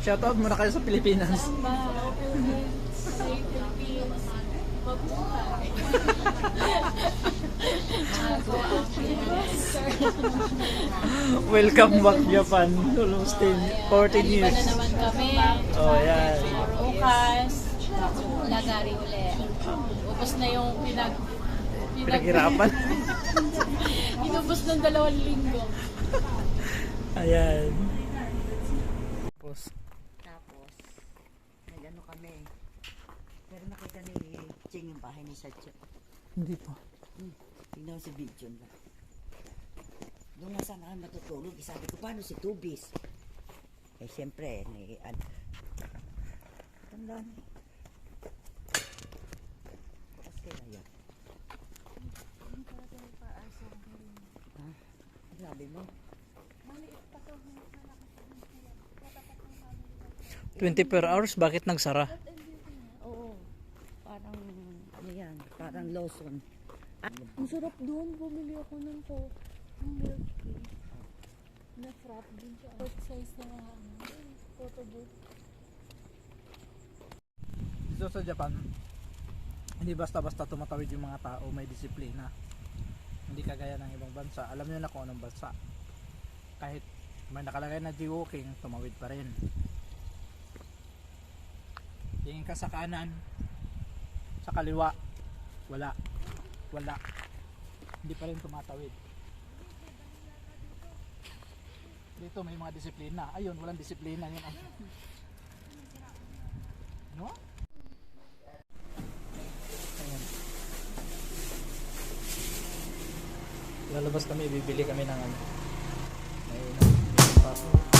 Shoutout muna kayo sa Pilipinas. Welcome back Japan. Almost 10, 14 Iba years. na naman kami. Oh, yan. Bukas, lagari uli. Ubus na yung pinag... Pinaghirapan. Inubos ng dalawang linggo. Ayan. Tapos, kami. Pero nakita ni Ching yung bahay ni Satcho. hindi pa. Hmm. Tingnan ko sa video na. Doon nga sana kami matutulog. Eh, Sabi ko, paano si Tubis? Eh, siyempre, may... An Tandaan. Bukas kaya yan. Ha? Sabi mo? 20 per hours, bakit nagsara? Oo. Parang, ano yan? Parang Lawson. Ang sarap doon. Bumili ako ng ko. Ng milk tea. Na frap din siya. What size na ano? Photo booth. Dito sa Japan, hindi basta-basta tumatawid yung mga tao, may disiplina. Hindi kagaya ng ibang bansa. Alam niyo na kung anong bansa. Kahit may nakalagay na jaywalking, tumawid pa rin. Tingin ka sa kanan, sa kaliwa, wala. Wala. Hindi pa rin tumatawid. Dito may mga disiplina. Ayun, walang disiplina yun. No? Ayan. Lalabas kami, bibili kami ng ano. May, may paso.